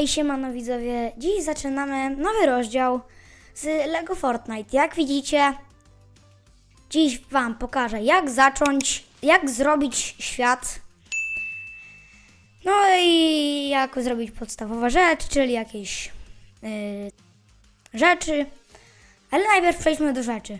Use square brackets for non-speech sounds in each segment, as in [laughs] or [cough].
Hej siemano widzowie, dziś zaczynamy nowy rozdział z LEGO Fortnite. Jak widzicie, dziś wam pokażę jak zacząć, jak zrobić świat. No i jak zrobić podstawowe rzeczy, czyli jakieś yy, rzeczy. Ale najpierw przejdźmy do rzeczy.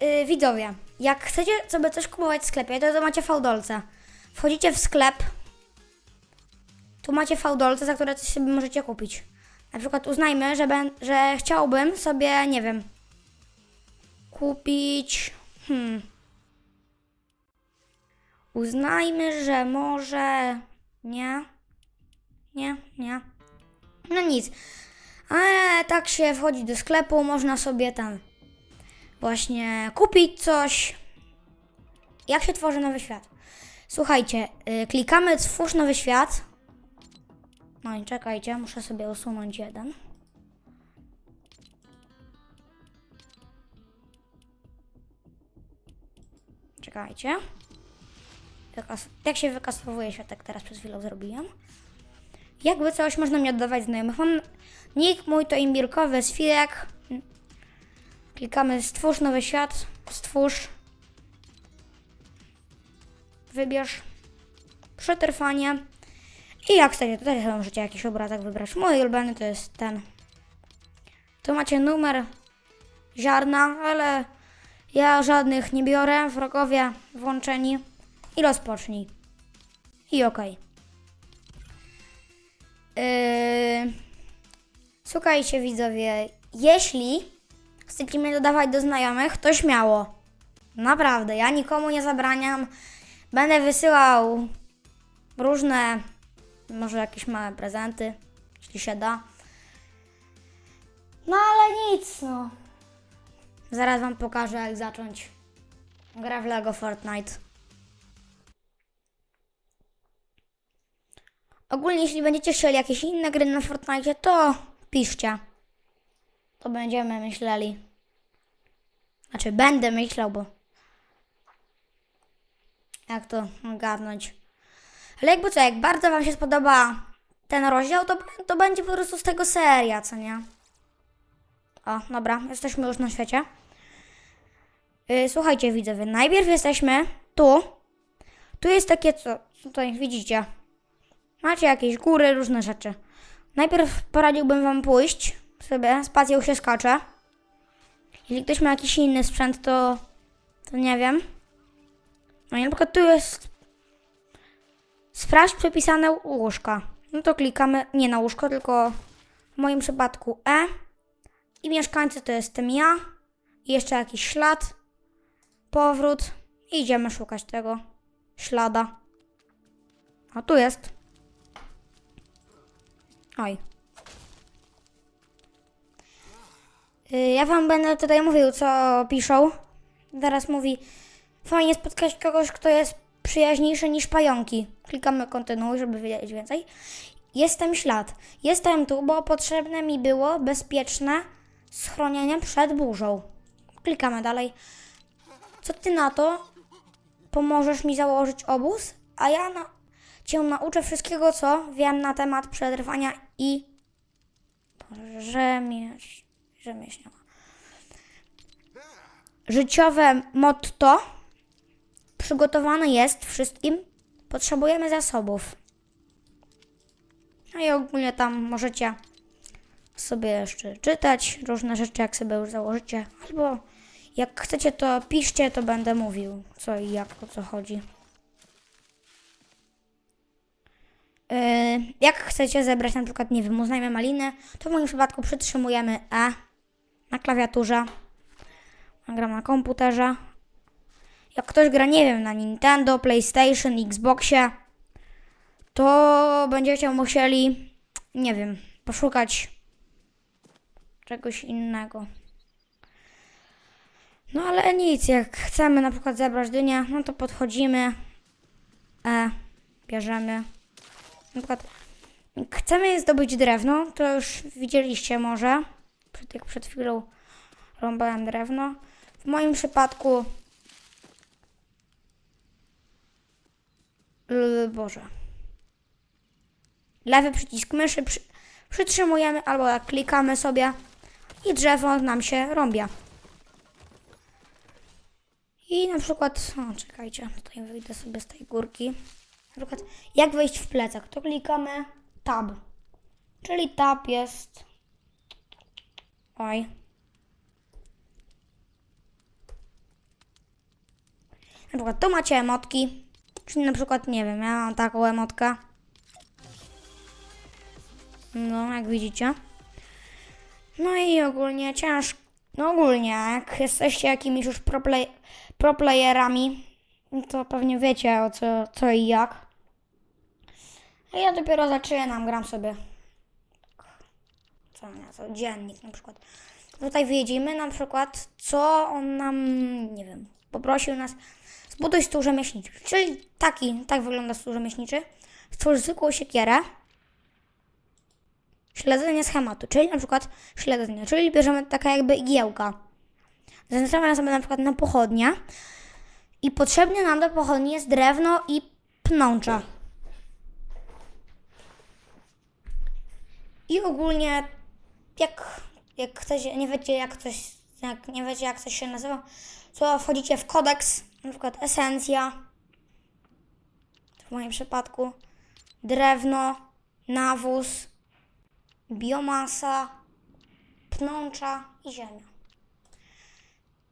Yy, widzowie, jak chcecie sobie coś kupować w sklepie, to, to macie fałdolca. Wchodzicie w sklep, tu macie fałdolce, za które coś sobie możecie kupić. Na przykład uznajmy, że, ben, że chciałbym sobie, nie wiem, kupić. Hmm. Uznajmy, że może. Nie. Nie, nie. No nic. Ale tak się wchodzi do sklepu, można sobie tam właśnie kupić coś. Jak się tworzy nowy świat? Słuchajcie, yy, klikamy Twórz nowy świat. No i czekajcie, muszę sobie usunąć jeden. Czekajcie. Wykas- jak się wykasowuje świat, tak teraz przez chwilę zrobiłem. Jakby coś można mi oddawać znajomych. Mam nick mój to imbirkowy Sfirek. Klikamy stwórz nowy świat. Stwórz. Wybierz. Przetrwanie. I jak chcecie, to też sobie możecie jakiś obrazek wybrać. Mój ulubiony to jest ten. Tu macie numer ziarna, ale ja żadnych nie biorę. Wrogowie włączeni. I rozpocznij. I okej. Yy... Słuchajcie widzowie, jeśli chcecie mnie dodawać do znajomych, to śmiało. Naprawdę, ja nikomu nie zabraniam. Będę wysyłał różne może jakieś małe prezenty, jeśli się da. No ale nic, no. Zaraz wam pokażę, jak zacząć grę w LEGO Fortnite. Ogólnie, jeśli będziecie chcieli jakieś inne gry na Fortnite, to piszcie. To będziemy myśleli. Znaczy, będę myślał, bo jak to ogarnąć. Ale jakby co, jak bardzo Wam się spodoba ten rozdział, to, to będzie po prostu z tego seria, co nie? O, dobra, jesteśmy już na świecie. Yy, słuchajcie, widzowie, najpierw jesteśmy tu. Tu jest takie, co tutaj widzicie. Macie jakieś góry, różne rzeczy. Najpierw poradziłbym Wam pójść sobie, spacją się skacze. Jeśli ktoś ma jakiś inny sprzęt, to, to nie wiem. No i na przykład tu jest Sprawdź przepisane łóżka. No to klikamy nie na łóżko, tylko w moim przypadku E. I mieszkańcy to jestem ja. I jeszcze jakiś ślad. Powrót. I idziemy szukać tego ślada. A tu jest. Oj. Y, Ja wam będę tutaj mówił, co piszą. Teraz mówi, fajnie spotkać kogoś, kto jest przyjaźniejszy niż pająki. Klikamy kontynuuj, żeby wiedzieć więcej. Jestem ślad. Jestem tu, bo potrzebne mi było bezpieczne schronienie przed burzą. Klikamy dalej. Co ty na to? Pomożesz mi założyć obóz? A ja na... cię nauczę wszystkiego, co wiem na temat przetrwania i rzemieś... rzemieślnika. Życiowe motto przygotowany jest wszystkim. Potrzebujemy zasobów. No i ogólnie tam możecie sobie jeszcze czytać różne rzeczy, jak sobie już założycie. Albo jak chcecie, to piszcie, to będę mówił co i jak, o co chodzi. Yy, jak chcecie zebrać na przykład, nie wiem, uznajmy malinę, to w moim przypadku przytrzymujemy E na klawiaturze. Gram na komputerze, jak ktoś gra, nie wiem, na Nintendo, PlayStation, Xboxie, to będziecie musieli, nie wiem, poszukać czegoś innego. No ale nic, jak chcemy na przykład zebrać dynię, no to podchodzimy, e, bierzemy. Na przykład chcemy zdobyć drewno, to już widzieliście może, jak przed chwilą rąbałem drewno. W moim przypadku Boże. lewy przycisk myszy przy, przytrzymujemy albo jak klikamy sobie i drzewo nam się rąbia. I na przykład, o czekajcie, tutaj wyjdę sobie z tej górki. Na przykład, jak wejść w plecak, to klikamy tab. Czyli tab jest. Oj. Na przykład tu macie emotki. Czyli na przykład, nie wiem, ja mam taką emotkę. No, jak widzicie. No i ogólnie ciężko. No ogólnie, jak jesteście jakimiś już pro, play, pro to pewnie wiecie o co, co i jak. A ja dopiero zaczynam, gram sobie. Co nie, co dziennik na przykład. Tutaj widzimy na przykład, co on nam, nie wiem, poprosił nas. Zbuduj stół rzemieślniczy. Czyli taki, tak wygląda stół rzemieślniczy. Stwórz zwykłą siekierę. Śledzenie schematu, czyli na przykład śledzenie, czyli bierzemy taka jakby igiełka. Zaznaczamy sobie na przykład na pochodnia i potrzebne nam do pochodni jest drewno i pnącza. I ogólnie jak, jak chcecie, nie wiecie jak coś, jak nie wiecie jak coś się nazywa, to wchodzicie w kodeks, na przykład esencja, w moim przypadku drewno, nawóz, biomasa, pnącza i ziemia.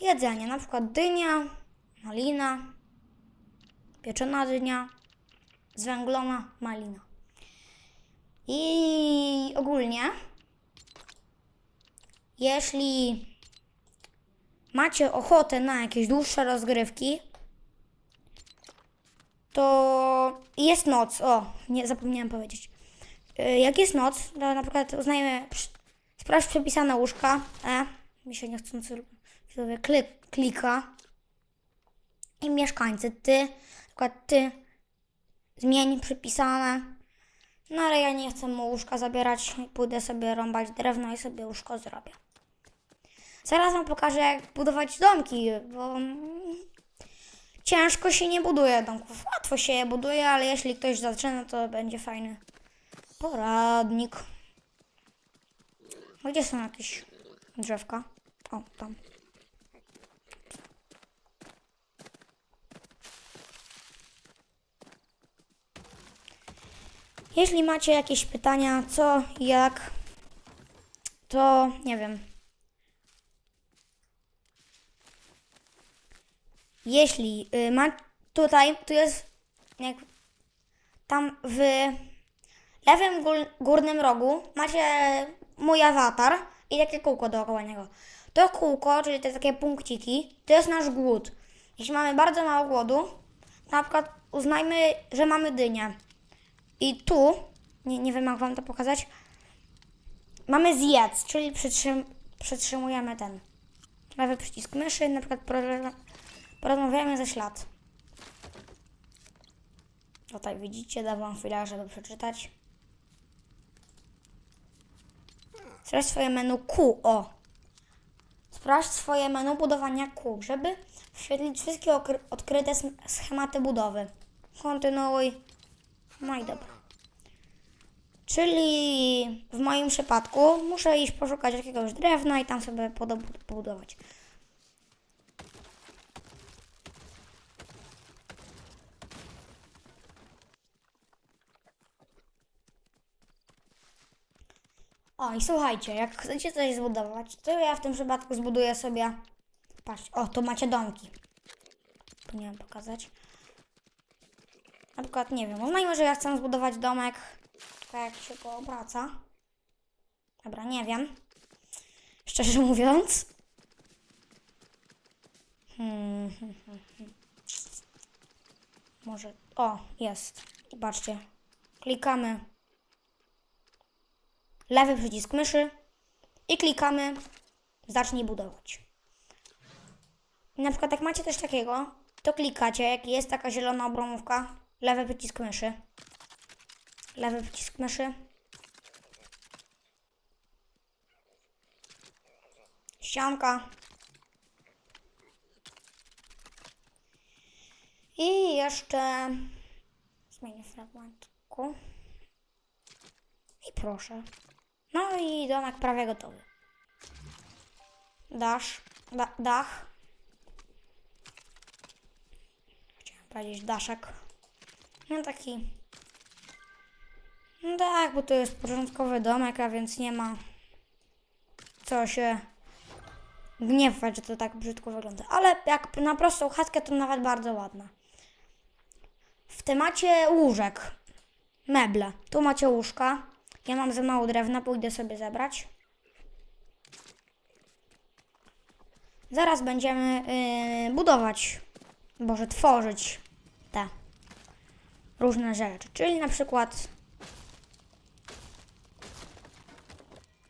Jedzenie, na przykład dynia, malina, pieczona dynia, zwęglona malina. I ogólnie, jeśli macie ochotę na jakieś dłuższe rozgrywki, to jest noc. O, nie zapomniałem powiedzieć. Y, Jak jest noc, to na przykład uznajemy, przy- sprawdź przepisane łóżka. E, mi się niechcący sobie klik, klika. I mieszkańcy, ty, na przykład ty, zmień przypisane. No ale ja nie chcę mu łóżka zabierać, pójdę sobie rąbać drewno i sobie łóżko zrobię. Zaraz wam pokażę jak budować domki, bo ciężko się nie buduje domków. Łatwo się je buduje, ale jeśli ktoś zaczyna, to będzie fajny poradnik. A Gdzie są jakieś drzewka? O, tam. Jeśli macie jakieś pytania, co, jak, to nie wiem. Jeśli y, ma tutaj, tu jest jak tam w lewym gór, górnym rogu macie mój awatar i takie kółko dookoła niego. To kółko, czyli te takie punkciki, to jest nasz głód. Jeśli mamy bardzo mało głodu, na przykład uznajmy, że mamy dynię. I tu, nie, nie wiem jak wam to pokazać, mamy zjedz, czyli przytrzym, przytrzymujemy ten lewy przycisk myszy, na przykład porozmawiamy ze ślad. Tutaj widzicie, dam wam chwilę, żeby przeczytać. Sprawdź swoje menu Q, o. Sprawdź swoje menu budowania Q, żeby wyświetlić wszystkie odkryte schematy budowy. Kontynuuj. No i dobra. Czyli w moim przypadku muszę iść poszukać jakiegoś drewna i tam sobie podob- O i słuchajcie, jak chcecie coś zbudować, to ja w tym przypadku zbuduję sobie. Patrz, o, tu macie domki. Powinienem pokazać. Na przykład, nie wiem, uznajmy, że ja chcę zbudować domek, tylko jak się go obraca. Dobra, nie wiem. Szczerze [laughs] mówiąc. Hmm, hmm, hmm, hmm. Może, o, jest. Patrzcie, klikamy lewy przycisk myszy i klikamy zacznij budować. I na przykład jak macie coś takiego, to klikacie, jak jest taka zielona obromówka, lewy przycisk myszy, lewy przycisk myszy, ścianka i jeszcze zmienię fragmentku. Proszę. No i domek prawie gotowy. Dasz, da, dach. Chciałem powiedzieć daszek. No taki. No tak, bo to jest początkowy domek, a więc nie ma co się gniewać, że to tak brzydko wygląda. Ale jak na prostą chatkę, to nawet bardzo ładna. W temacie łóżek. Meble. Tu macie łóżka. Ja mam za mało drewna, pójdę sobie zebrać. Zaraz będziemy yy, budować, boże, tworzyć te różne rzeczy. Czyli na przykład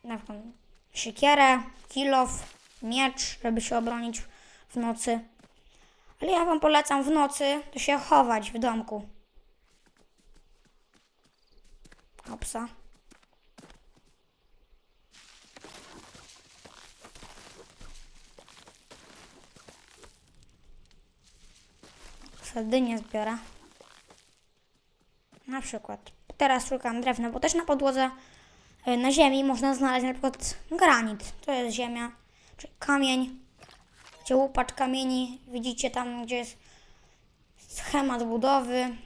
na przykład siekierę, kilof, miecz, żeby się obronić w nocy. Ale ja Wam polecam w nocy to się chować w domku. Opsa. Sardynię zbiorę. Na przykład. Teraz szukam drewna, bo też na podłodze y, na ziemi można znaleźć na przykład granit. To jest ziemia, czy kamień. Gdzie łupacz kamieni, widzicie tam, gdzie jest schemat budowy.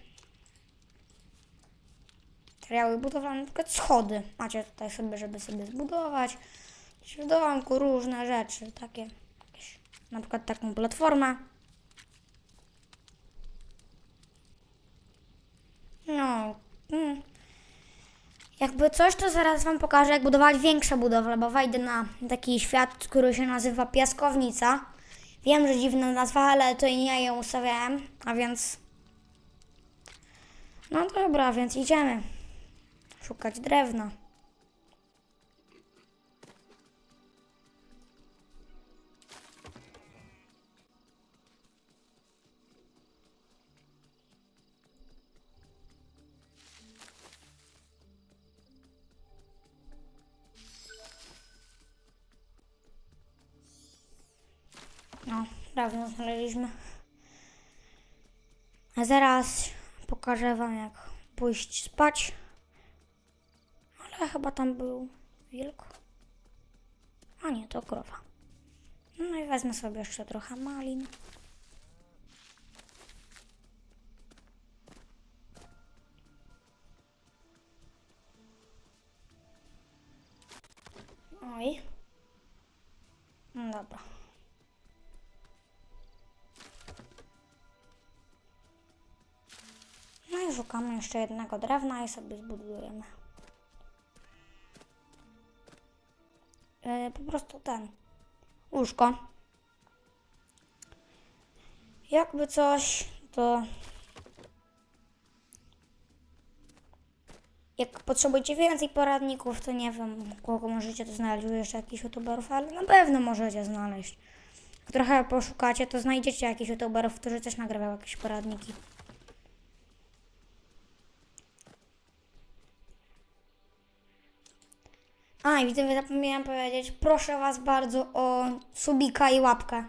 Materiały budowlane, na przykład schody. Macie tutaj sobie, żeby sobie zbudować. W domku różne rzeczy, takie. Na przykład taką platformę. No. Mm. Jakby coś, to zaraz Wam pokażę, jak budować większe budowle, bo wejdę na taki świat, który się nazywa Piaskownica. Wiem, że dziwna nazwa, ale to ja ją ustawiałem, a więc... No dobra, więc idziemy szukać drewna. Dawno znaleźliśmy. A zaraz pokażę wam jak pójść spać. Ale chyba tam był wilk. A nie, to krowa. No i wezmę sobie jeszcze trochę malin. Oj. No dobra. No i szukamy jeszcze jednego drewna i sobie zbudujemy. Yy, po prostu ten. Łóżko. Jakby coś, to. Jak potrzebujecie więcej poradników, to nie wiem, kogo możecie to znaleźć, jeszcze jakichś youtuberów, ale na pewno możecie znaleźć. Jak trochę poszukacie, to znajdziecie jakichś youtuberów, którzy też nagrywają jakieś poradniki. A, i widzę, zapomniałam powiedzieć, proszę Was bardzo o subika i łapkę.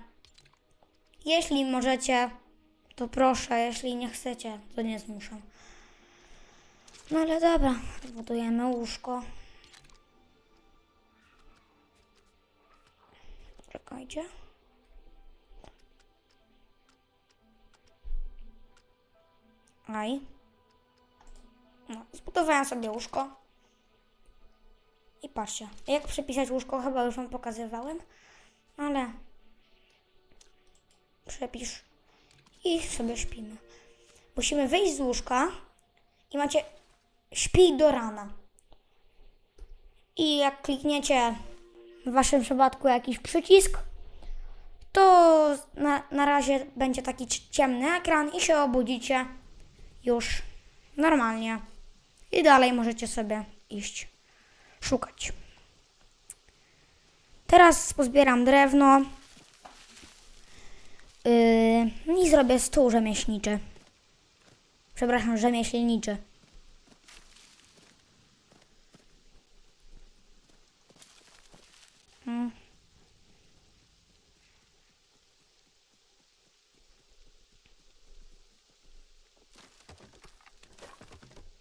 Jeśli możecie, to proszę, jeśli nie chcecie, to nie zmuszam. No ale dobra, zbudujemy łóżko. Czekajcie. Aj. No, zbudowałem sobie łóżko. Patrzcie, jak przepisać łóżko, chyba już Wam pokazywałem, ale przepisz i sobie śpimy. Musimy wyjść z łóżka i macie śpij do rana. I jak klikniecie w Waszym przypadku jakiś przycisk, to na, na razie będzie taki ciemny ekran i się obudzicie już normalnie. I dalej możecie sobie iść szukać. Teraz pozbieram drewno yy, i zrobię stół rzemieślniczy. Przepraszam, rzemieślniczy. Mm.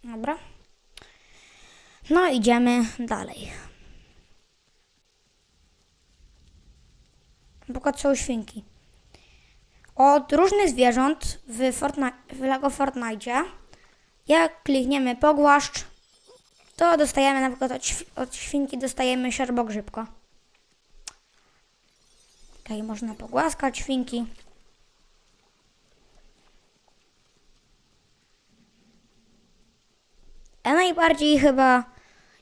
Dobra. No, idziemy dalej. Przykład są świnki. Od różnych zwierząt w, Fortnite, w LEGO Fortnite, jak klikniemy pogłaszcz, to dostajemy na przykład od, od świnki dostajemy siorbogrzybko. Tutaj można pogłaskać świnki. A najbardziej chyba,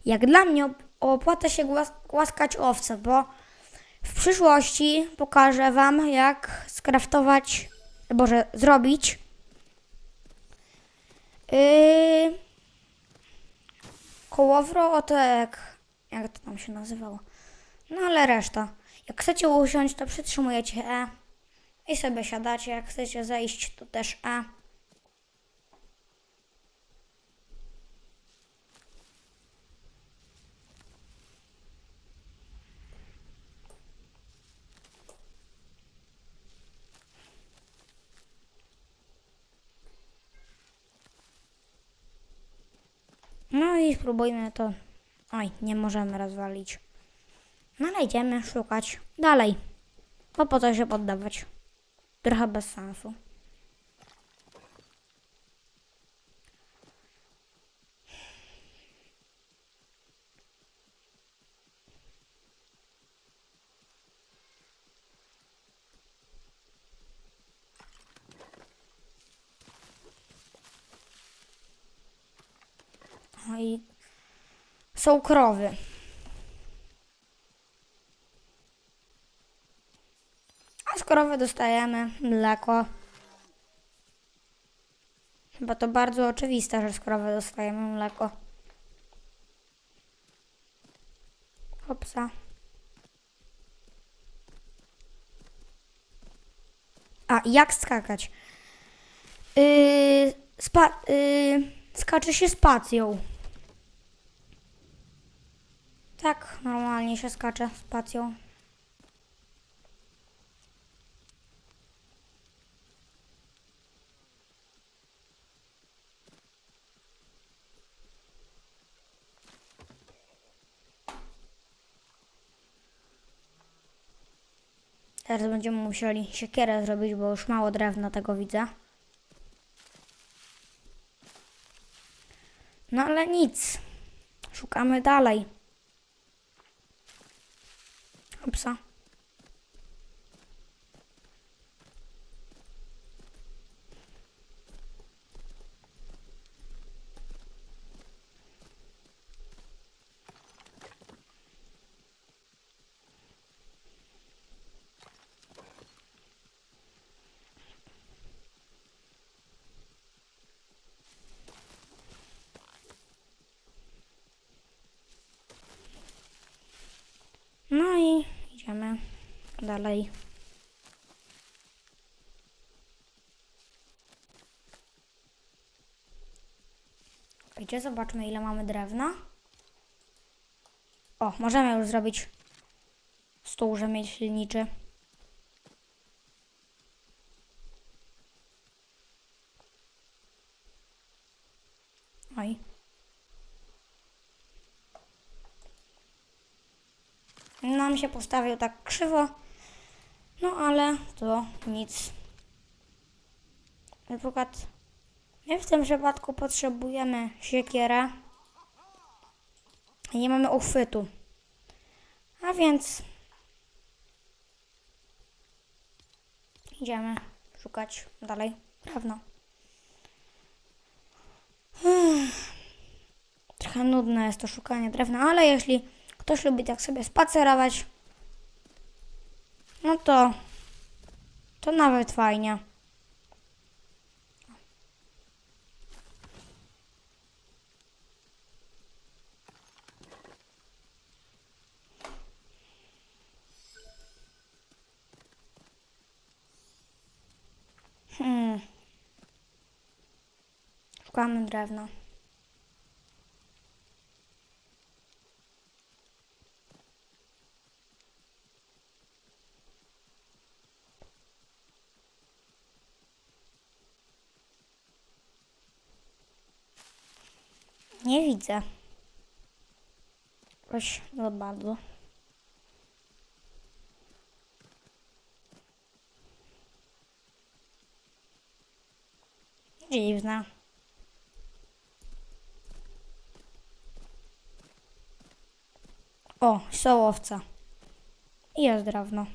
jak dla mnie, op- opłaca się głas- głaskać owce, bo w przyszłości pokażę Wam, jak skraftować, boże, zrobić yy, kołowrotek, jak to tam się nazywało. No ale reszta. Jak chcecie usiąść, to przytrzymujecie E i sobie siadacie. Jak chcecie zejść, to też E. No i spróbujmy to. Oj, nie możemy rozwalić. No ale idziemy szukać dalej. Bo po co się poddawać? Trochę bez sensu. No i są krowy. A z krowy dostajemy mleko. Chyba to bardzo oczywiste, że z krowy dostajemy mleko. Hopsa. A, jak skakać? Yy, spa, yy, skacze się spacją. Tak, normalnie się skacze spacją. Teraz będziemy musieli siekierę zrobić, bo już mało drewna tego widzę. No ale nic. Szukamy dalej. Upsa. No i idziemy dalej. Gdzie zobaczmy ile mamy drewna. O, możemy już zrobić stół rzemieślniczy. Oj. Nam się postawił tak krzywo. No ale to nic. Na przykład my w tym przypadku potrzebujemy siekierę. i Nie mamy uchwytu. A więc idziemy szukać dalej drewna. Ech. Trochę nudne jest to szukanie drewna, ale jeśli ktoś lubi tak sobie spacerować, no to to nawet fajnie. Hmm. Szukamy drewna. Nie widzę. jakoś za bardzo. Dziwne. O, sołowca. I jest drewno.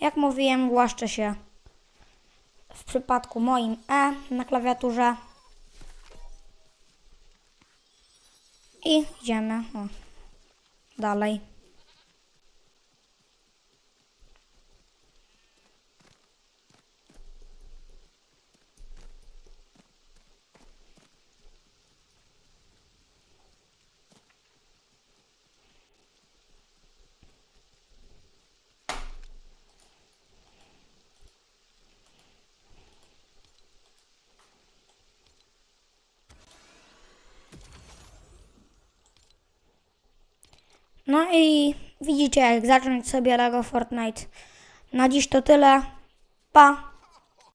Jak mówiłem, głaszczę się w przypadku moim E na klawiaturze. I idziemy o, dalej. No i widzicie, jak zacząć sobie Lego Fortnite. Na dziś to tyle. Pa!